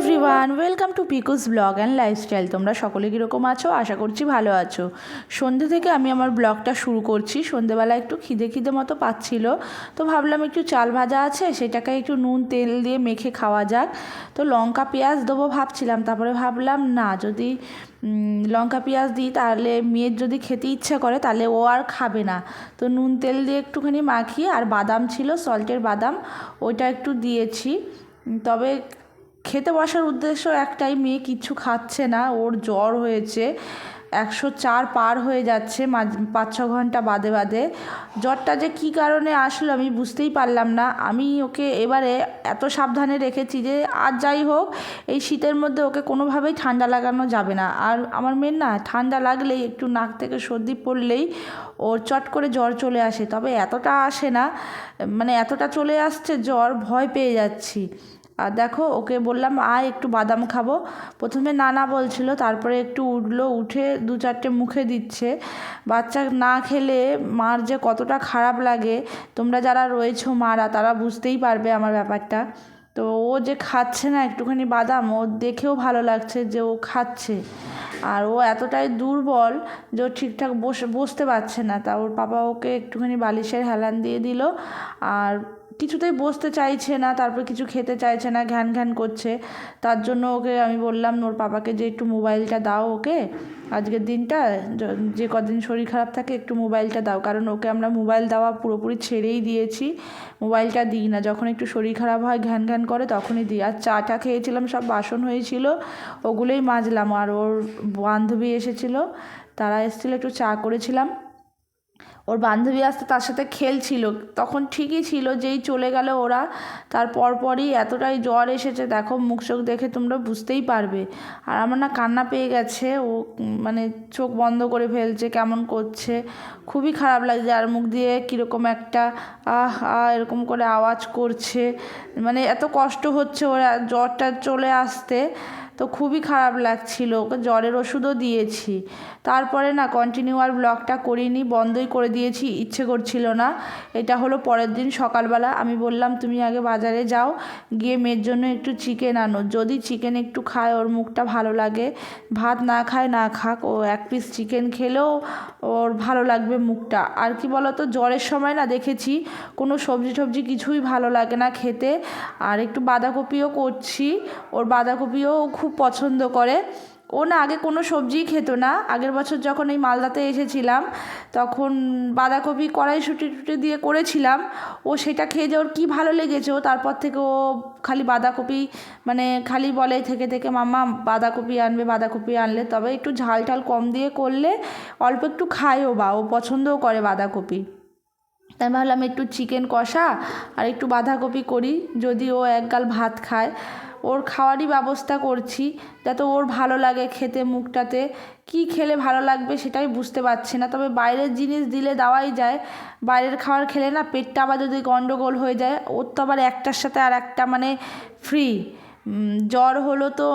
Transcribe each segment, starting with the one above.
Everyone welcome to Piku's blog and lifestyle তোমরা সকলে কীরকম আছো? আশা করছি ভালো আছো। সন্ধ্যে থেকে আমি আমার ব্লগটা শুরু করছি। সন্ধ্যেবেলা একটু খিদে খিদে মতো পাচ্ছিল। তো ভাবলাম একটু চাল ভাজা আছে, সেটাকে একটু নুন, তেল দিয়ে মেখে খাওয়া যাক। তো লঙ্কা, পেঁয়াজ দেবো ভাবছিলাম। তারপরে ভাবলাম, না, যদি লঙ্কা, পেঁয়াজ দিই, তাহলে মেয়ের যদি খেতে ইচ্ছা করে, তাহলে ও আর খাবে না। তো নুন, তেল দিয়ে একটুখানি মাখিয়ে, আর বাদাম ছিল সল্টের বাদাম, ওইটা একটু দিয়েছি। তবে খেতে বসার উদ্দেশ্য একটাই, মেয়ে কিচ্ছু খাচ্ছে না, ওর জ্বর হয়েছে, একশো চার পার হয়ে যাচ্ছে পাঁচ ছ ঘণ্টা বাদে বাদে। জ্বরটা যে কী কারণে আসলো আমি বুঝতেই পারলাম না। আমি ওকে এবারে এত সাবধানে রেখেছি যে আর যাই হোক, এই শীতের মধ্যে ওকে কোনোভাবেই ঠান্ডা লাগানো যাবে না। আর আমার মেয়ের না, ঠান্ডা লাগলেই, একটু নাক থেকে সর্দি পড়লেই ওর চট করে জ্বর চলে আসে। তবে এতটা আসে না মানে এতটা চলে আসছে, জ্বর ভয় পেয়ে যাচ্ছি। আর দেখো, ওকে বললাম, আয়, একটু বাদাম খাব। প্রথমে না না বলছিল, তারপরে একটু উঠল, উঠে দু চারটে মুখে দিচ্ছে। বাচ্চা না খেলে মার যে কতটা খারাপ লাগে, তোমরা যারা রয়েছো মারা, তারা বুঝতেই পারবে আমার ব্যাপারটা। তো ও যে খাচ্ছে না, একটুখানি বাদাম, ও দেখেও ভালো লাগছে যে ও খাচ্ছে। আর ও এতটাই দুর্বল যে ও ঠিকঠাক বসে, বসতে পারছে না। তা ওর পাপা ওকে একটুখানি বালিশের হেলান দিয়ে দিল। আর কিছুতেই বসতে চাইছে না, তারপর কিছু খেতে চাইছে না, ঘ্যান ঘ্যান করছে। তার জন্য ওকে আমি বললাম, ওর পাপাকে যে একটু মোবাইলটা দাও ওকে, আজকের দিনটা, যে কদিন শরীর খারাপ থাকে একটু মোবাইলটা দাও। কারণ ওকে আমরা মোবাইল দেওয়া পুরোপুরি ছেড়েই দিয়েছি। মোবাইলটা দিই না, যখন একটু শরীর খারাপ হয়, ঘ্যান ঘ্যান করে তখনই দিই। আর চাটা খেয়েছিলাম, সব বাসন হয়েছিল, ওগুলোই মাজলাম। আর ওর বান্ধবী এসেছিল, তারা এসেছিল, একটু চা করেছিলাম। ওর বান্ধবী আসতে তার সাথে খেলছিল। তখন ঠিকই ছিল যেই চলে গেল ওরা। তার পরপরই এতটাই জ্বর এসেছে, দেখো মুখ চোখ দেখে তোমরা বুঝতেই পারবে। আর আমার না কান্না পেয়ে গেছে, ও মানে চোখ বন্ধ করে ফেলছে, কেমন করছে। খুবই খারাপ লাগছে, আর মুখ দিয়ে কীরকম একটা আহ আহ, এরকম করে আওয়াজ করছে। মানে এত কষ্ট হচ্ছে ওরা জ্বরটা চলে আসতে। তো খুবই খারাপ লাগছিল, ওকে জ্বরের ওষুধও দিয়েছি। তারপরে না কন্টিনিউ আর ব্লগটা করিনি, বন্ধই করে দিয়েছি, ইচ্ছে করছিল না। এটা হলো পরের দিন সকালবেলা, আমি বললাম, তুমি আগে বাজারে যাও, গিয়ে মেয়ের জন্য একটু চিকেন আনো। যদি চিকেন একটু খায়, ওর মুখটা ভালো লাগে, ভাত না খায়, না খাক, ও এক পিস চিকেন খেলেও ওর ভালো লাগবে মুখটা। আর কি বলতো, জ্বরের সময় না দেখেছি, কোনো সবজি টবজি কিছুই ভালো লাগে না খেতে। আর একটু বাঁধাকপিও করছি, ওর বাঁধাকপিও ও খুব পছন্দ করে। ও না, আগে কোনো সবজিই খেত না। আগের বছর যখন এই মালদাতে এসেছিলাম, তখন বাঁধাকপি কড়াই কড়াইশুটি টুটি দিয়ে করেছিলাম। ও সেটা খেয়ে যে ওর কী ভালো লেগেছে। ও তারপর থেকে ও খালি বাঁধাকপি মানে খালি বলে থেকে থেকে, মাম্মা, বাঁধাকপি আনবে, বাঁধাকপি আনলে। তবে একটু ঝাল ঠাল কম দিয়ে করলে অল্প একটু খায়ও বা, ও পছন্দও করে বাঁধাকপি। তাই ভাবলাম একটু চিকেন কষা আর একটু বাঁধাকপি করি, যদি ও একগাল ভাত খায়। ওর খাওয়ারই ব্যবস্থা করছি, যাতে ওর ভালো লাগে খেতে মুখটাতে। কি খেলে ভালো লাগবে সেটাই বুঝতে পারছি না, তবে বাইরের জিনিস দিলে দেওয়াই যায়। বাইরের খাবার খেলে না পেটটা আবার যদি গন্ডগোল হয়ে যায়, ওর তো আবার একটার সাথে আর একটা মানে ফ্রি জ্বর হলো তো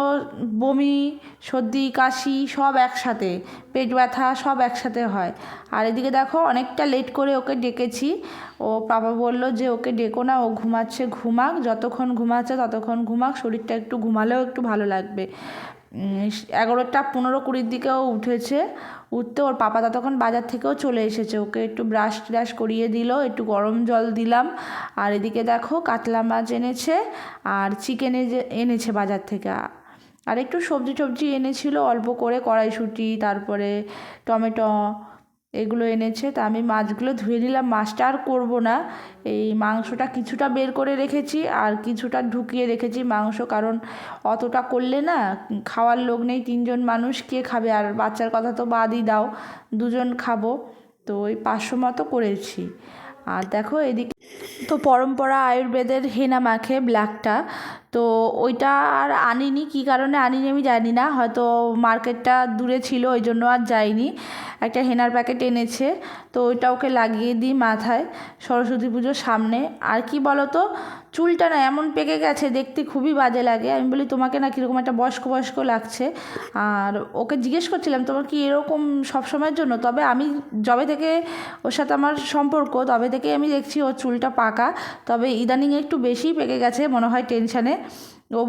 বমি, সর্দি, কাশি সব একসাথে, পেট ব্যথা সব একসাথে হয়। আর এদিকে দেখো অনেকটা লেট করে ওকে ডেকেছি। ও বাবা বলল যে ওকে ডেকো না, ও ঘুমাচ্ছে, ঘুমাক, যতক্ষণ ঘুমাচ্ছে ততক্ষণ ঘুমাক, শরীরটা একটু ঘুমালেও একটু ভালো লাগবে। এগারোটা পনেরো কুড়ির দিকেও উঠেছে। উঠতে ওর পাপা ততক্ষণ বাজার থেকেও চলে এসেছে। ওকে একটু ব্রাশ ট্রাশ করিয়ে দিল, একটু গরম জল দিলাম। আর এদিকে দেখো কাতলা মাছ এনেছে আর চিকেন এনেছে বাজার থেকে। আর একটু সবজি টবজি এনেছিল, অল্প করে কড়াইশুঁটি, তারপরে টমেটো এগুলো এনেছে, তা আমি মাছগুলো ধুয়ে নিলাম। মাছটা আর করব না। এই মাংসটা কিছুটা বের করে রেখেছি আর কিছুটা ঢুকিয়ে রেখেছি মাংস, কারণ অতটা করলে না খাওয়ার লোক নেই। তিনজন মানুষ, কে খাবে? আর বাচ্চার কথা তো বাদই দাও, দুজন খাব। তো ওই পাঁচশো মতো করেছি। আর দেখো এদিকে তো পরম্পরা আয়ুর্বেদের হেনা মাখে ব্ল্যাকটা। তো ওইটা আর আনিনি, কী কারণে আনিনি আমি জানি না। হয়তো মার্কেটটা দূরে ছিল, ওই জন্য আর যাইনি। একটা হেনার প্যাকেট এনেছে, তো ওইটা ওকে লাগিয়ে দিই মাথায় সরস্বতী পুজোর সামনে। আর কি বলো তো চুলটা না এমন পেকে গেছে, দেখতে খুবই বাজে লাগে। আমি বলি, তোমাকে না কীরকম একটা বয়স্ক বয়স্ক লাগছে? আর ওকে জিজ্ঞেস করছিলাম, তোমার কি এরকম সব সময়ের জন্য? তবে আমি, যবে থেকে ওর সাথে আমার সম্পর্ক, তবে থেকে আমি দেখছি ওর চুলটা পাকা তবে ইদানিং একটু বেশি পেকে গেছে, মনে হয় টেনশানে। ও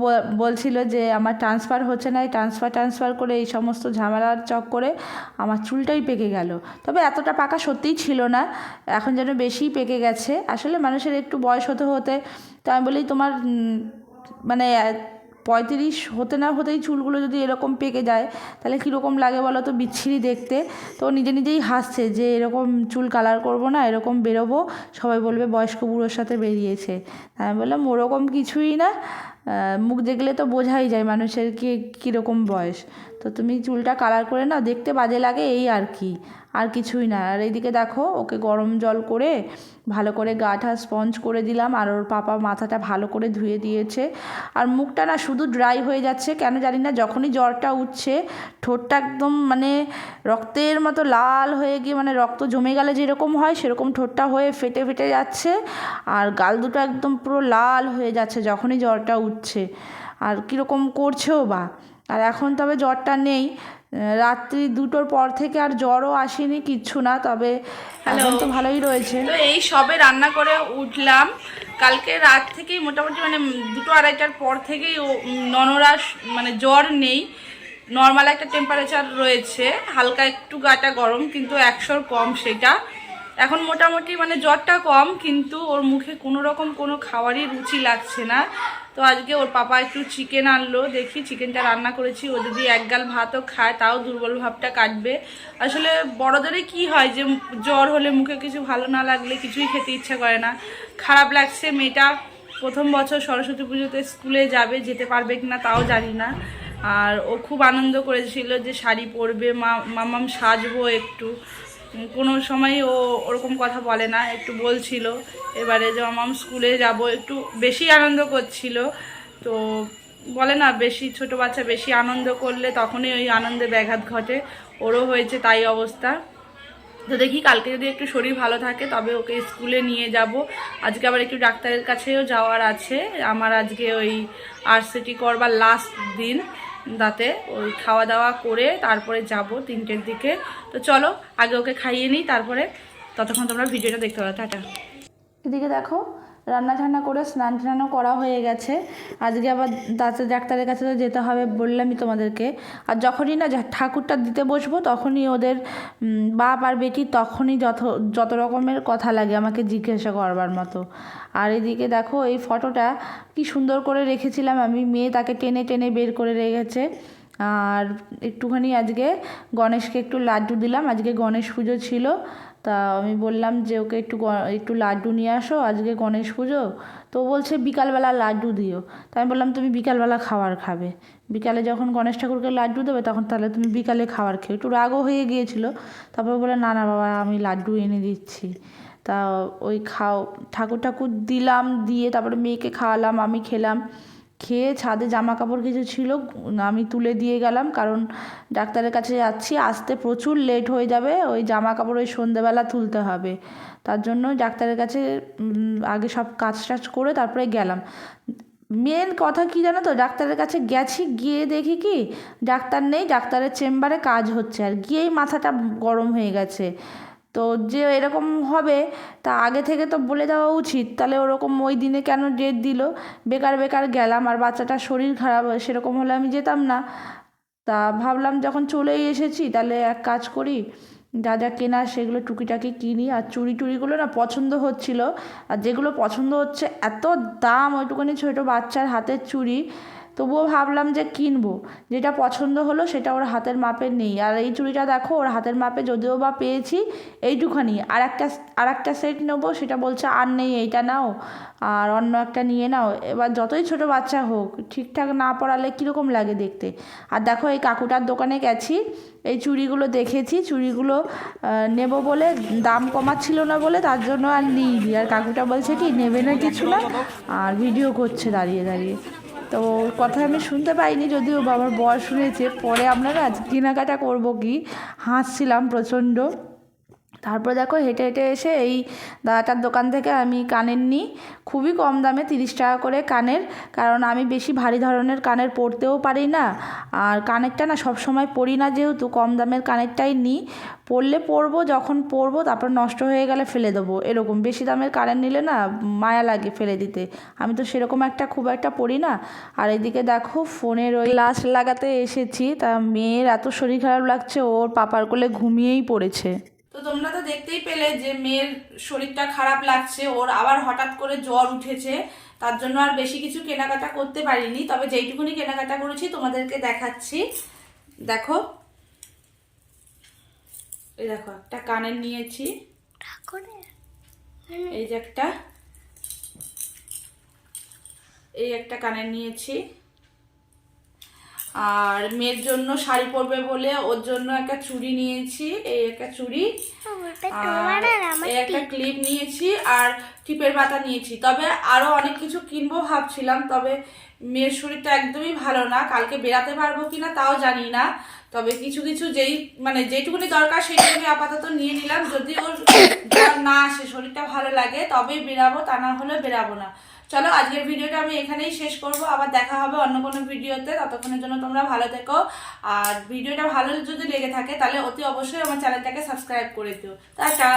বলছিল যে আমার ট্রান্সফার হচ্ছে না, এই ট্রান্সফার ট্রান্সফার করে এই সমস্ত ঝামেলার চক করে আমার চুলটাই পেকে গেল। তবে এতটা পাকা সত্যিই ছিল না, এখন যেন বেশিই পেকে গেছে। আসলে মানুষের একটু বয়স হতে হতে তো আমি বলি তোমার মানে পঁয়ত্রিশ হতে না হতেই চুলগুলো যদি এরকম পেকে যায়, তাহলে কীরকম লাগে বলো তো? বিচ্ছিরি দেখতে। তো নিজে নিজেই হাসছে যে এরকম চুল কালার করব না, এরকম বেরোবো। সবাই বলবে বয়স্ক বুড়োর সাথে বেরিয়েছে। আমি বললাম, ওরকম কিছুই না। মুখ দেখলে তো বোঝাই যায় মানুষের কি কীরকম বয়স। তো তুমি চুলটা কালার করে নাও, দেখতে বাজে লাগে এই আর কি, আর কিছুই না। আর এইদিকে দেখো, ওকে গরম জল করে ভালো করে গাটা স্পঞ্জ করে দিলাম, আর ওর পাপা মাথাটা ভালো করে ধুয়ে দিয়েছে। আর মুখটা না শুধু ড্রাই হয়ে যাচ্ছে, কেন জানি না, যখনই জ্বরটা উঠছে, ঠোঁটটা একদম মানে রক্তের মতো লাল হয়ে গিয়ে মানে রক্ত জমে গেলে যেরকম হয়, সেরকম ঠোঁটটা হয়ে ফেটে ফেটে যাচ্ছে। আর গাল দুটো একদম পুরো লাল হয়ে যাচ্ছে, যখনই জ্বরটা উঠছে। আর কীরকম করছেও বা? আর এখন তবে জ্বরটা নেই। রাত্রি দুটোর পর থেকে আর জ্বরও আসেনি কিচ্ছু না তবে এখন তো ভালোই রয়েছে। তো এই সবে রান্না করে উঠলাম। কালকে রাত থেকেই মোটামুটি মানে দুটো আড়াইটার পর থেকেই ও ননরা মানে জ্বর নেই। নর্মাল একটা টেম্পারেচার রয়েছে। হালকা একটু গাটা গরম কিন্তু একশোর কম সেটা। এখন মোটামুটি মানে জ্বরটা কম, কিন্তু ওর মুখে কোনো রকম কোনো খাবারই রুচি লাগছে না। তো আজকে ওর পাপা একটু চিকেন আনলো, দেখি চিকেনটা রান্না করেছি। ও যদি এক গাল ভাতও খায়, তাও দুর্বল ভাবটা কাটবে। আসলে বড়দেরই কি হয় যে, জ্বর হলে মুখে কিছু ভালো না লাগলে কিছুই খেতে ইচ্ছা করে না। খারাপ লাগছে মেয়েটা, প্রথম বছর সরস্বতী পুজোতে স্কুলে যাবে, যেতে পারবে কিনা তাও জানি না। আর ও খুব আনন্দ করেছিল যে শাড়ি পরবে, মা মামাম সাজবো একটু। কোনো সময় ও ওরকম কথা বলে না, একটু বলছিল। এবারে যে মামাম স্কুলে যাব, একটু বেশি আনন্দ করছিল। তো বলে না, বেশি, ছোট বাচ্চা বেশি আনন্দ করলে তখনই ওই আনন্দে ব্যাঘাত ঘটে। ওরও হয়েছে তাই অবস্থা। তো দেখি, কালকে যদি একটু শরীর ভালো থাকে, তবে ওকে স্কুলে নিয়ে যাব। আজকে আবার একটু ডাক্তারের কাছেও যাওয়ার আছে। আমার আজকে ওই আরসিটি করবার লাস্ট দিন। দাঁতে ওই খাওয়া দাওয়া করে তারপরে যাব তিনটের দিকে। তো চলো, আগে ওকে খাইয়ে নিই, তারপরে ততক্ষণ তোমরা ভিডিওটা দেখতে পারো। টাটা। এদিকে দেখো রান্না ঠান্না করে স্নান টানও করা হয়ে গেছে। আজকে আবার দাঁতের ডাক্তারের কাছে তো যেতে হবে বললামই তোমাদেরকে। আর যখনই না ঠাকুরটা দিতে বসবো তখনই ওদের বাপ আর বেটি তখনই যত যত রকমের কথা লাগে আমাকে জিজ্ঞাসা করবার মতো। আর এদিকে দেখো এই ফটোটা কি সুন্দর করে রেখেছিলাম আমি। মেয়ে তাকে টেনে টেনে বের করে রেখেছে। আর একটুখানি আজকে গণেশকে একটু লাড্ডু দিলাম। আজকে গণেশ পুজো ছিল। তা আমি বললাম যে ওকে একটু একটু লাড্ডু নিয়ে আসো, আজকে গণেশ পুজো। তো বলছে বিকালবেলা লাড্ডু দিও। তাই আমি বললাম, তুমি বিকালবেলা খাবার খাবে। বিকালে যখন গণেশ ঠাকুরকে লাড্ডু দেবে, তখন তাহলে তুমি বিকালে খাবার খেয়ে, একটু রাগও হয়ে গিয়েছিল। তারপর বলে না না, বাবা, আমি লাড্ডু এনে দিচ্ছি। তা ওই খাও, ঠাকুর ঠাকুর দিলাম, দিয়ে তারপরে মেয়েকে খাওয়ালাম, আমি খেলাম। খেয়ে ছাদে জামা কাপড় কিছু ছিল, আমি তুলে দিয়ে গেলাম, কারণ ডাক্তারের কাছে যাচ্ছি, আসতে প্রচুর লেট হয়ে যাবে, ওই জামা কাপড় ওই সন্ধেবেলা তুলতে হবে। তার জন্য ডাক্তারের কাছে আগে সব কাজ টাজ করে তারপরে গেলাম। মেন কথা কি জানো তো, ডাক্তারের কাছে গেছি, গিয়ে দেখি কি, ডাক্তার নেই, ডাক্তারের চেম্বারে কাজ হচ্ছে, আর গিয়েই মাথাটা গরম হয়ে গেছে। তো যে এরকম হবে, তা আগে থেকে তো বলে দেওয়া উচিত, তাহলে ওরকম ওই দিনে কেন ডেট দিল? বেকার বেকার গেলাম আর বাচ্চাটার শরীর খারাপ, সেরকম হলে আমি যেতাম না। তা ভাবলাম যখন চলেই এসেছি, তাহলে এক কাজ করি, যা যা কেনা সেগুলো টুকিটাকি কিনি, আর চুড়ি টুড়িগুলো না পছন্দ হচ্ছিল। আর যেগুলো পছন্দ হচ্ছে, এত দাম, ওইটুকুনি ছোটো বাচ্চার হাতের চুড়ি তবুও ভাবলাম যে কিনবো। যেটা পছন্দ হলো সেটা ওর হাতের মাপের নেই। আর এই চুড়িটা দেখো, ওর হাতের মাপে যদিও বা পেয়েছি এইটুখানি আর একটা আর একটা সেট নেব, সেটা বলছে আর নেই, এইটা নাও। আর অন্য একটা নিয়ে নাও। এবার যতই ছোট বাচ্চা হোক, ঠিকঠাক না পড়ালে কীরকম লাগে দেখতে? আর দেখো এই কাকুটার দোকানে গেছি, এই চুড়িগুলো দেখেছি, চুড়িগুলো নেব বলে দাম কমাচ্ছিল না বলে তার জন্য আর নিইনি। আর কাকুটা বলছে কি, নেবে না কিছু না। আর ভিডিও করছে দাঁড়িয়ে দাঁড়িয়ে। তো কথা আমি শুনতে পাইনি, যদিও বাবার বয়স শুনেছে পরে আমরা কেনাকাটা করব কি? হাসছিলাম প্রচণ্ড। তারপর দেখো হেঁটে হেঁটে এসে এই দাদাটার দোকান থেকে আমি কানের নিই। খুবই কম দামে, তিরিশ টাকা করে কানের। কারণ আমি বেশি ভারী ধরনের কানের পরতেও পারি না। আর কানেরটা না সব সময় পরি না যেহেতু, কম দামের কানেরটাই নিই। পরলে পরবো, যখন পরবো, তারপর নষ্ট হয়ে গেলে ফেলে দেবো। এরকম বেশি দামের কানের নিলে না মায়া লাগে ফেলে দিতে। আমি তো সেরকম একটা খুব একটা পরি না। আর এদিকে দেখো ফোনের ওই গ্লাস লাগাতে এসেছি। তা মেয়ের এত শরীর খারাপ লাগছে, ওর পাপার কোলে ঘুমিয়েই পড়েছে। তোমরা তো দেখতেই পেলে যে মেয়ের শরীরটা খারাপ লাগছে, ওর আবার হঠাৎ করে জ্বর উঠেছে, তার জন্য আর বেশি কিছু কেনাকাটা করতে পারিনি, তবে যেইটুকুনি কেনাকাটা করেছি তোমাদেরকে দেখাচ্ছি। দেখো। এই দেখো, একটা কানের নিয়েছি। এই যে একটা। এই একটা কানের নিয়েছি। আর মেয়ের জন্য শাড়ি পরবে বলে ওর জন্য একটা চুড়ি নিয়েছি এই একটা চুড়ি। একটা ক্লিপ নিয়েছি আর টিপের পাতা নিয়েছি। তবে আরও অনেক কিছু কিনবো ভাবছিলাম তবে মেয়ের শরীরটা একদমই ভালো না। কালকে বেরাতে পারব কিনা তাও জানি না। তবে কিছু কিছু যেই মানে যেটুকুনি দরকার সেইটুকুনি আপাতত নিয়ে নিলাম। যদি ওর না আসে শরীরটা ভালো লাগে তবেই বেরাবো তা না হলে বেরাবো না। চলো, আজকের ভিডিওটা আমি এখানেই শেষ করব। আবার দেখা হবে অন্য কোনো ভিডিওতে। ততক্ষণের জন্য তোমরা ভালো থেকো। আর ভিডিওটা ভালো যদি লেগে থাকে, তাহলে অতি অবশ্যই আমার চ্যানেলটাকে সাবস্ক্রাইব করে দিও। টাটা!